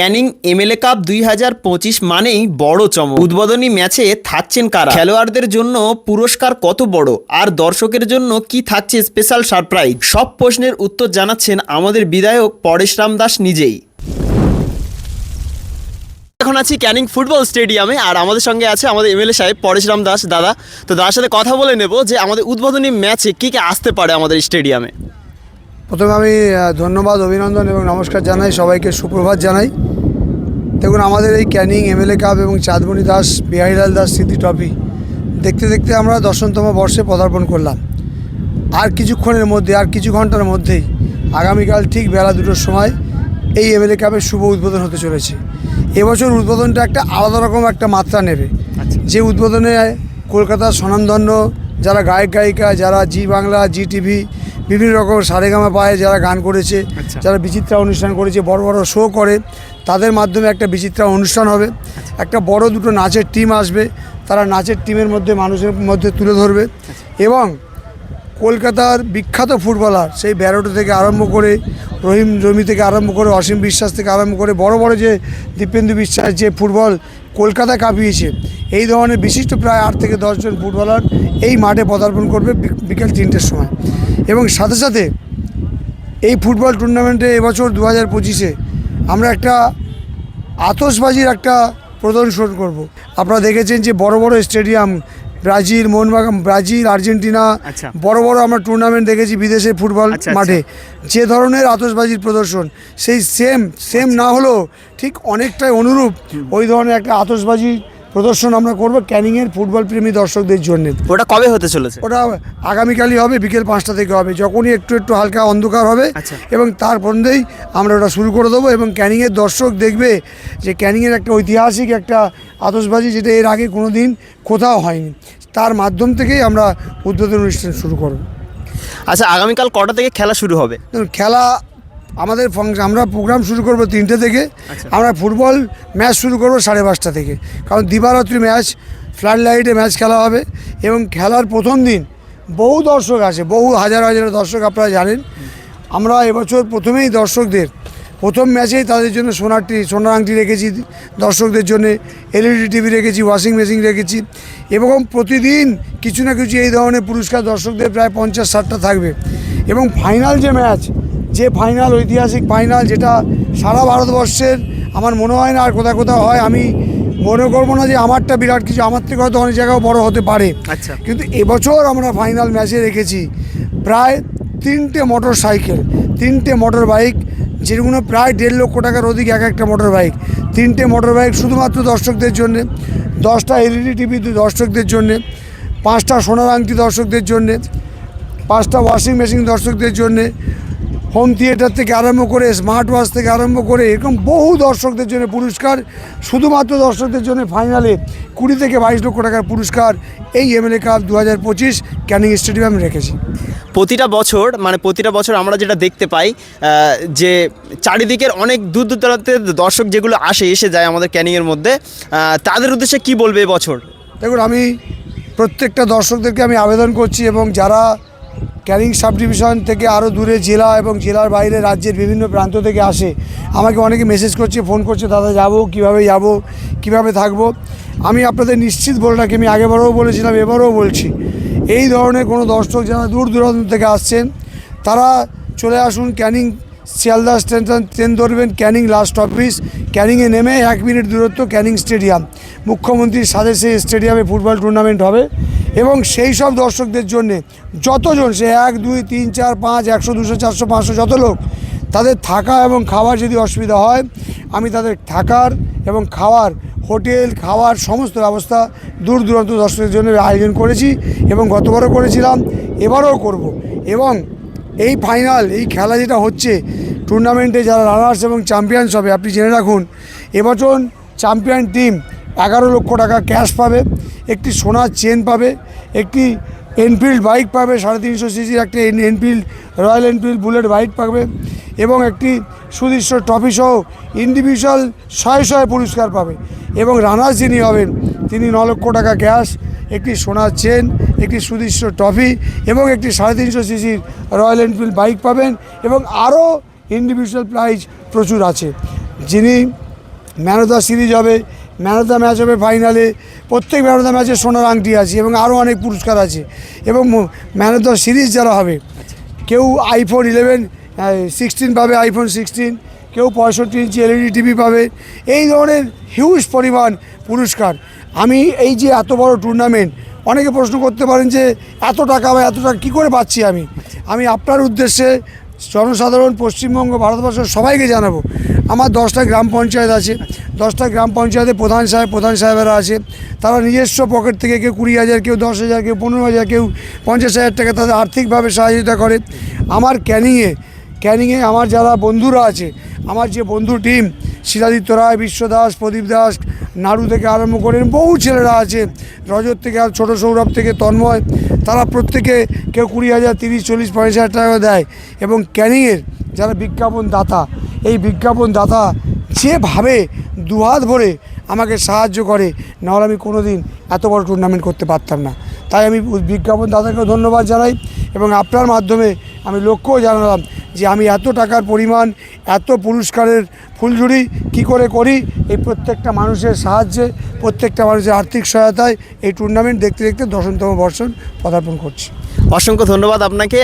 Canning MLA cup দুই হাজার পঁচিশ মানেই বড় চমক। উদ্বোধনী ম্যাচে থাকছেন কারা? খেলোয়াড়দের জন্য পুরস্কার কত বড়? আর দর্শকের জন্য কি থাকছে স্পেশাল সারপ্রাইজ? সব প্রশ্নের উত্তর জানাচ্ছেন আমাদের বিধায়ক পরেশরাম দাস নিজেই। এখন আছি ক্যানিং ফুটবল স্টেডিয়ামে, আর আমাদের সঙ্গে আছে আমাদের এমএলএ সাহেব পরেশরাম দাস। দাদা, তো দাদার সাথে কথা বলে নেব যে আমাদের উদ্বোধনী ম্যাচে কি কি আসতে পারে আমাদের স্টেডিয়ামে। প্রথমে আমি ধন্যবাদ অভিনন্দন এবং নমস্কার জানাই সবাইকে সুপ্রভাত জানাই। দেখুন আমাদের এই ক্যানিং এমএলএ কাপ এবং চাঁদমণি দাস বিহারীলাল দাস স্মৃতি ট্রফি দেখতে দেখতে আমরা দশমতম বর্ষে পদার্পণ করলাম। আর কিছুক্ষণের মধ্যে আর কিছু ঘণ্টার মধ্যেই আগামীকাল ঠিক বেলা দুটোর সময় এই এমএলএ কাপের শুভ উদ্বোধন হতে চলেছে। এবছর উদ্বোধনটা একটা আলাদা রকম একটা মাত্রা নেবে। যে উদ্বোধনে কলকাতার স্বনামধন্য যারা গায়ক গায়িকা যারা জি বাংলা জি টিভি বিভিন্ন রকম সারেগামা পায়ে যারা গান করেছে আচ্ছা। যারা বিচিত্রা অনুষ্ঠান করেছে বড় বড় শো করে তাদের মাধ্যমে একটা বিচিত্রা অনুষ্ঠান হবে। একটা বড় দুটো নাচের টিম আসবে তারা নাচের টিমের মধ্যে মানুষের মধ্যে তুলে ধরবে। এবং কলকাতার বিখ্যাত ফুটবলার সেই ব্যারোটো থেকে আরম্ভ করে রহিম রমি থেকে আরম্ভ করে অসীম বিশ্বাস থেকে আরম্ভ করে বড় বড় যে দীপেন্দু বিশ্বাস যে ফুটবল কলকাতা কাঁপিয়েছে এই ধরনের বিশিষ্ট প্রায় আট থেকে দশজন ফুটবলার এই মাঠে পদার্পণ করবে বিকেল তিনটের সময়। এবং সাথে সাথে এই ফুটবল টুর্নামেন্টে এবছর দু হাজার পঁচিশে আমরা একটা আতসবাজির একটা প্রদর্শন করব। আপনারা দেখেছেন যে বড় বড় stadium Brazil Mohun Bagan Brazil Argentina আচ্ছা। বড় বড় আমরা টুর্নামেন্ট দেখেছি বিদেশে ফুটবল আচ্ছা, আচ্ছা। মাঠে যে ধরনের আতসবাজির প্রদর্শন সেই সেম সেম না হলেও ঠিক অনেকটাই অনুরূপ ওই ধরনের একটা আতশবাজি প্রদর্শন আমরা করব ক্যানিংয়ের ফুটবল প্রেমী দর্শকদের জন্য। ওটা কবে হতে চলেছে? ওটা আগামীকালই হবে বিকেল পাঁচটা থেকে হবে। যখনই একটু একটু হালকা অন্ধকার হবে আচ্ছা। এবং তার মধ্যেই আমরা ওটা শুরু করে দেবো এবং ক্যানিংয়ের দর্শক দেখবে যে ক্যানিংয়ের একটা ঐতিহাসিক একটা আতশবাজি যেটা এর আগে কোনো দিন কোথাও হয়নি। তার মাধ্যম থেকেই আমরা উদ্বোধন অনুষ্ঠান শুরু করব। আচ্ছা আগামীকাল কটা থেকে খেলা শুরু হবে? খেলা আমাদের আমরা প্রোগ্রাম শুরু করব তিনটে থেকে। আমরা ফুটবল ম্যাচ শুরু করব সাড়ে পাঁচটা থেকে। কারণ দিবারাত্রি ম্যাচ ফ্লাড লাইটে ম্যাচ খেলা হবে এবং খেলার প্রথম দিন বহু দর্শক আসে বহু হাজার হাজার দর্শক আপনারা জানেন। আমরা এবছর প্রথমেই দর্শকদের প্রথম ম্যাচেই তাদের জন্য সোনার টি সোনার আংটি রেখেছি দর্শকদের জন্য এলইডি টিভি রেখেছি ওয়াশিং মেশিন রেখেছি এবং প্রতিদিন কিছু না কিছু এই ধরনের পুরস্কার দর্শকদের প্রায় পঞ্চাশ ষাটটা থাকবে। এবং ফাইনাল যে ম্যাচ যে ফাইনাল ঐতিহাসিক ফাইনাল যেটা সারা ভারতবর্ষের আমার মনে হয় না আর কোথাও কোথাও হয় আমি মনে করব না যে আমারটা বিরাট কিছু আমার থেকে হয়তো অনেক জায়গাও বড় হতে পারে আচ্ছা। কিন্তু এবছর আমরা ফাইনাল ম্যাচে রেখেছি প্রায় তিনটে মোটর সাইকেল তিনটে মোটর বাইক যেগুলো প্রায় দেড় লক্ষ টাকার অধিক এক একটা মোটর বাইক তিনটে মোটর বাইক শুধুমাত্র দর্শকদের জন্যে দশটা এলইডি টিভি দর্শকদের জন্যে পাঁচটা সোনার আংটি দর্শকদের জন্যে পাঁচটা ওয়াশিং মেশিন দর্শকদের জন্যে হোম থিয়েটার থেকে আরম্ভ করে স্মার্ট ওয়াচ থেকে আরম্ভ করে এরকম বহু দর্শকদের জন্য পুরস্কার শুধুমাত্র দর্শকদের জন্য ফাইনালে কুড়ি থেকে বাইশ লক্ষ টাকার পুরস্কার এই এমএলএ কাপ দু হাজার পঁচিশ ক্যানিং স্টেডিয়ামে রেখেছি। প্রতিটা বছর মানে প্রতিটা বছর আমরা যেটা দেখতে পাই যে চারিদিকের অনেক দূর দূর দূরান্তের দর্শক যেগুলো আসে এসে যায় আমাদের ক্যানিংয়ের মধ্যে তাদের উদ্দেশ্যে কি বলবে এবছর দেখুন আমি প্রত্যেকটা দর্শকদেরকে আমি আবেদন করছি এবং যারা ক্যানিং সাব ডিভিশন থেকে আরও দূরে জেলা এবং জেলার বাইরে রাজ্যের বিভিন্ন প্রান্ত থেকে আসে। আমাকে অনেকে মেসেজ করছে ফোন করছে, দাদা, যাব, কীভাবে যাব, কীভাবে থাকব? আমি আপনাদের নিশ্চিত বলে রাখি, আমি আগেবারও বলেছিলাম, এবারও বলছি। এই ধরনের কোনো দর্শক যারা দূর দূরান্ত থেকে আসছেন, তারা চলে আসুন ক্যানিং শিয়ালদা স্টেশন ট্রেন ধরবেন, ক্যানিং লাস্ট অফিস ক্যানিংয়ে নেমে এক মিনিট দূরত্ব ক্যানিং স্টেডিয়াম। মুখ্যমন্ত্রীর সাথে সেই স্টেডিয়ামে ফুটবল টুর্নামেন্ট হবে এবং সেই সব দর্শকদের জন্যে যতজন, সে এক, দুই, তিন, চার, পাঁচ, একশো, দুশো, চারশো, পাঁচশো যত লোক, তাদের থাকা এবং খাওয়ার যদি অসুবিধা হয়, আমি তাদের থাকার এবং খাওয়ার, হোটেল, খাওয়ার সমস্ত ব্যবস্থা দূর দূরান্ত দর্শকদের জন্য আয়োজন করেছি এবং গতবারও করেছিলাম, এবারও করব। এবং এই ফাইনাল এই খেলা যেটা হচ্ছে টুর্নামেন্টে যারা রানার্স এবং চ্যাম্পিয়ন্স হবে, আপনি জেনে রাখুন, এবছর চ্যাম্পিয়ন টিম এগারো লক্ষ টাকা ক্যাশ পাবে, একটি সোনার চেন পাবে, একটি এনফিল্ড বাইক পাবে, সাড়ে তিনশো সিসির একটি N- Enfield, Royal Enfield Bullet bike পাবে এবং একটি সুদৃশ্য ট্রফি সহ ইন্ডিভিজুয়াল শয়ে শয়ে পুরস্কার পাবে এবং রানার্স যিনি হবেন, তিনি ন লক্ষ টাকা ক্যাশ, একটি সোনার চেন, একটি সুদৃশ্য ট্রফি এবং একটি সাড়ে তিনশো সিসির রয়্যাল এনফিল্ড বাইক পাবেন এবং আরও ইন্ডিভিজুয়াল প্রাইজ প্রচুর আছে। যিনি ম্যান অফ দ্য সিরিজ হবে ম্যান অফ দ্য ম্যাচ হবে ফাইনালে প্রত্যেক ম্যান অফ দ্য ম্যাচে সোনার আংটি আছে এবং আরও অনেক পুরস্কার আছে। এবং ম্যান অফ দ্য সিরিজ যারা হবে, কেউ আইফোন ইলেভেন সিক্সটিন পাবে আইফোন সিক্সটিন কেউ পঁয়ষট্টি ইঞ্চি এলইডি টিভি পাবে। এই ধরনের হিউজ পরিমাণ পুরস্কার। আমি এই যে এত বড় টুর্নামেন্ট অনেকে প্রশ্ন করতে পারেন যে এত টাকা বা এত টাকা কী করে পাচ্ছি আমি? আমি আপনার উদ্দেশ্যে জনসাধারণ পশ্চিমবঙ্গ ভারতবর্ষ সবাইকে জানাব। আমার দশটা গ্রাম পঞ্চায়েত আছে। দশটা গ্রাম পঞ্চায়েতে প্রধান সাহেব, প্রধান সাহেবেরা আছে। তারা নিজস্ব পকেট থেকে কেউ কুড়ি হাজার, কেউ দশ হাজার, কেউ পনেরো হাজার, কেউ পঞ্চাশ হাজার টাকা তাদের আর্থিকভাবে সহযোগিতা করে। আমার ক্যানিংয়ে ক্যানিংয়ে আমার যারা বন্ধুরা আছে, আমার যে বন্ধু টিম শিলাদিত্য রায় বিশ্ব দাস প্রদীপ দাস, নাড়ু থেকে আরম্ভ করেন বহু ছেলেরা আছে। রজত থেকে আর ছোটো সৌরভ থেকে তন্ময়। তারা প্রত্যেকে কেউ কুড়ি হাজার, তিরিশ, চল্লিশ, পঞ্চাশ হাজার টাকা দেয় এবং ক্যানিংয়ের যারা বিজ্ঞাপন দাতা, এই বিজ্ঞাপন দাতা যেভাবে দুহাত ভরে আমাকে সাহায্য করে, নাহলে আমি কোনো দিন এত বড় টুর্নামেন্ট করতে পারতাম না। তাই আমি বিজ্ঞাপন দাদাকেও ধন্যবাদ জানাই এবং আপনার মাধ্যমে আমি লক্ষ্যও জানালাম যে আমি এত টাকার পরিমাণ, এত পুরস্কারের ফুলঝুরি কি করে করি? এই প্রত্যেকটা মানুষের সাহায্যে, প্রত্যেকটা মানুষের আর্থিক সহায়তায় এই টুর্নামেন্ট দেখতে দেখতে দশমতম বর্ষণ পদার্পণ করছি। অসংখ্য ধন্যবাদ আপনাকে।